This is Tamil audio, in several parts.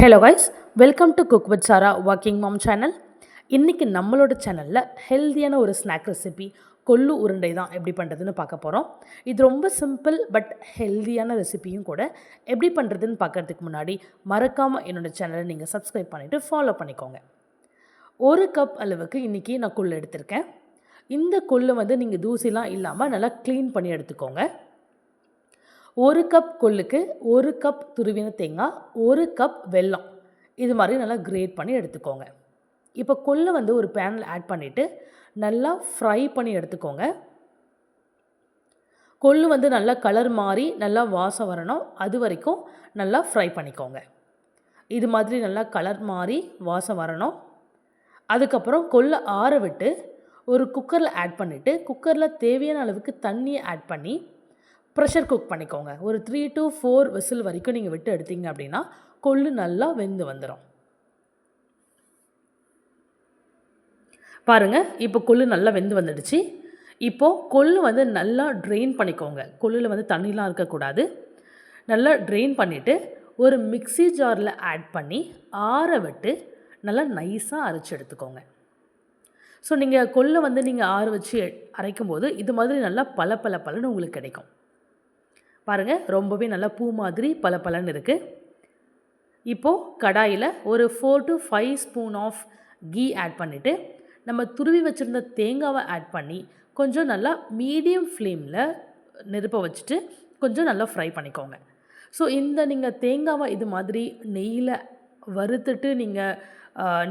Hello guys welcome to cook with Sara walking mom channel இன்றைக்கி நம்மளோட சேனலில் ஹெல்த்தியான ஒரு ஸ்நாக் ரெசிபி கொள்ளு உருண்டை தான் எப்படி பண்ணுறதுன்னு பார்க்க போகிறோம் இது ரொம்ப சிம்பிள் பட் ஹெல்த்தியான ரெசிபியும் கூட எப்படி பண்ணுறதுன்னு பார்க்கறதுக்கு முன்னாடி மறக்காமல் என்னோடய சேனலை நீங்கள் சப்ஸ்கிரைப் பண்ணிவிட்டு ஃபாலோ பண்ணிக்கோங்க. ஒரு கப் அளவுக்கு இன்றைக்கி நான் கொள்ளு எடுத்திருக்கேன். இந்த கொள்ளு வந்து நீங்கள் தூசிலாம் இல்லாமல் நல்லா க்ளீன் பண்ணி எடுத்துக்கோங்க. ஒரு கப் கொள்ளுக்கு ஒரு கப் துருவின தேங்காய் ஒரு கப் வெல்லம். இது மாதிரி நல்லா கிரேட் பண்ணி எடுத்துக்கோங்க. இப்போ கொள்ளை வந்து ஒரு பேனில் ஆட் பண்ணிவிட்டு நல்லா ஃப்ரை பண்ணி எடுத்துக்கோங்க. கொள்ளு வந்து நல்லா கலர் மாறி நல்லா வாசம் வரணும். அது வரைக்கும் நல்லா ஃப்ரை பண்ணிக்கோங்க. இது மாதிரி நல்லா கலர் மாறி வாசம் வரணும். அதுக்கப்புறம் கொள்ளை ஆற விட்டு ஒரு குக்கரில் ஆட் பண்ணிவிட்டு குக்கரில் தேவையான அளவுக்கு தண்ணியை ஆட் பண்ணி ப்ரெஷர் குக் பண்ணிக்கோங்க. ஒரு த்ரீ டு ஃபோர் விசில் வரைக்கும் நீங்கள் விட்டு எடுத்தீங்க அப்படின்னா கொள்ளு நல்லா வெந்து வந்துடும் பாருங்கள் இப்போ கொள்ளு நல்லா வெந்து வந்துடுச்சு. இப்போது கொள்ளு வந்து நல்லா ட்ரெயின் பண்ணிக்கோங்க. கொள்ளில் வந்து தண்ணிலாம் இருக்கக்கூடாது. நல்லா ட்ரெயின் பண்ணிவிட்டு ஒரு மிக்சி ஜாரில் ஆட் பண்ணி ஆற விட்டு நல்லா நைஸாக அரைச்சி எடுத்துக்கோங்க. ஸோ நீங்கள் கொள்ளை வந்து நீங்கள் ஆற வச்சு அரைக்கும் போது இது மாதிரி நல்லா பல பல பலன்னு உங்களுக்கு கிடைக்கும். பாருங்கள் ரொம்பவே நல்லா பூ மாதிரி பல பலன்னு இருக்குது இப்போது கடாயில் ஒரு four to five spoon of ghee add பண்ணிவிட்டு நம்ம துருவி வச்சுருந்த தேங்காவை ஆட் பண்ணி கொஞ்சம் நல்லா மீடியம் ஃப்ளேமில் நெருப்பை வச்சுட்டு கொஞ்சம் நல்லா ஃப்ரை பண்ணிக்கோங்க. ஸோ இந்த நீங்கள் தேங்காவை இது மாதிரி நெய்யில் வறுத்துட்டு நீங்கள்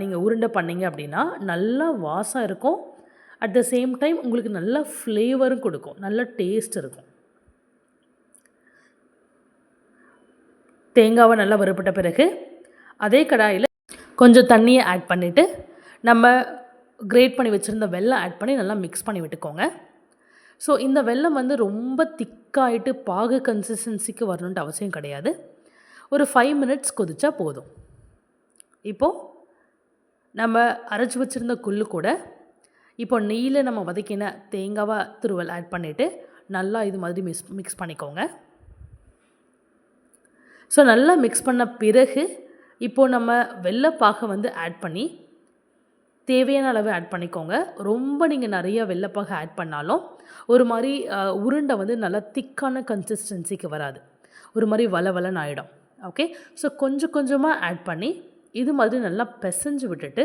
நீங்கள் உருண்டை பண்ணிங்க அப்படின்னா நல்லா வாசம் இருக்கும். அட் த சேம் டைம் உங்களுக்கு நல்ல ஃப்ளேவரும் கொடுக்கும். நல்ல டேஸ்ட் இருக்கும். தேங்காவை நல்லா வறுப்பட்ட பிறகு அதே கடாயில் கொஞ்சம் தண்ணியை ஆட் பண்ணிவிட்டு நம்ம கிரேட் பண்ணி வச்சுருந்த வெல்லம் ஆட் பண்ணி நல்லா மிக்ஸ் பண்ணி விட்டுக்கோங்க. ஸோ இந்த வெள்ளம் வந்து ரொம்ப திக்காயிட்டு பாகு கன்சிஸ்டன்சிக்கு வரணுன்ட்டு அவசியம் கிடையாது. ஒரு ஃபைவ் மினிட்ஸ் கொதிச்சா போதும். இப்போது நம்ம அரைச்சி வச்சுருந்த குள்ளு கூட இப்போ நெய்யில் நம்ம வதக்கின தேங்காவை துருவல் ஆட் பண்ணிவிட்டு நல்லா இது மாதிரி மிக்ஸ் மிக்ஸ் பண்ணிக்கோங்க. ஸோ நல்லா மிக்ஸ் பண்ண பிறகு இப்போது நம்ம வெள்ளைப்பாகை வந்து ஆட் பண்ணி தேவையான அளவு ஆட் பண்ணிக்கோங்க. ரொம்ப நீங்கள் நிறைய வெள்ளைப்பாகை ஆட் பண்ணாலும் ஒரு மாதிரி உருண்டை வந்து நல்லா திக்கான கன்சிஸ்டன்சிக்கு வராது. ஒரு மாதிரி வள ஆகிடும் ஓகே ஸோ கொஞ்சம் கொஞ்சமாக ஆட் பண்ணி இது மாதிரி நல்லா பிசைஞ்சு விட்டுட்டு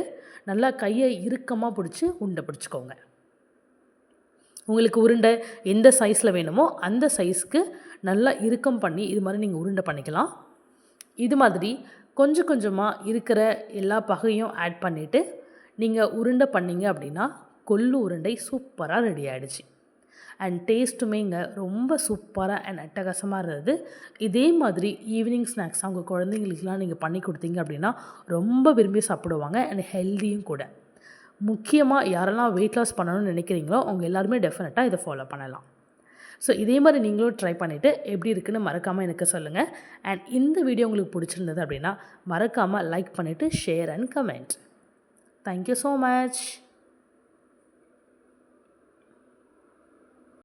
நல்லா கையை இறுக்கமாக பிடிச்சி உருண்டை பிடிச்சிக்கோங்க. உங்களுக்கு உருண்டை எந்த சைஸில் வேணுமோ அந்த சைஸ்க்கு நல்லா இறுக்கம் பண்ணி இது மாதிரி நீங்கள் உருண்டை பண்ணிக்கலாம். இது மாதிரி கொஞ்சம் கொஞ்சமாக இருக்கிற எல்லா பகையும் ஆட் பண்ணிவிட்டு நீங்கள் உருண்டை பண்ணிங்க அப்படின்னா கொள்ளு உருண்டை சூப்பராக ரெடி ஆகிடுச்சு அண்ட் டேஸ்ட்டுமே இங்கே ரொம்ப சூப்பராக அண்ட் அட்டகாசமாக இருந்தது. இதே மாதிரி ஈவினிங் ஸ்நாக்ஸ் அவங்க குழந்தைங்களுக்குலாம் நீங்கள் பண்ணி கொடுத்தீங்க அப்படின்னா ரொம்ப விரும்பி சாப்பிடுவாங்க அண்ட் ஹெல்த்தியும் கூட. முக்கியமாக யாரெல்லாம் வெயிட் லாஸ் பண்ணணும்னு நினைக்கிறீங்களோ அவங்க எல்லாருமே டெஃபினட்டாக இதை ஃபாலோ பண்ணலாம். ஸோ இதே மாதிரி நீங்களும் ட்ரை பண்ணிவிட்டு எப்படி இருக்குன்னு மறக்காமல் எனக்கு சொல்லுங்கள் அண்ட் இந்த வீடியோ உங்களுக்கு பிடிச்சிருந்தது அப்படின்னா மறக்காமல் லைக் பண்ணிவிட்டு share and comment thank you so much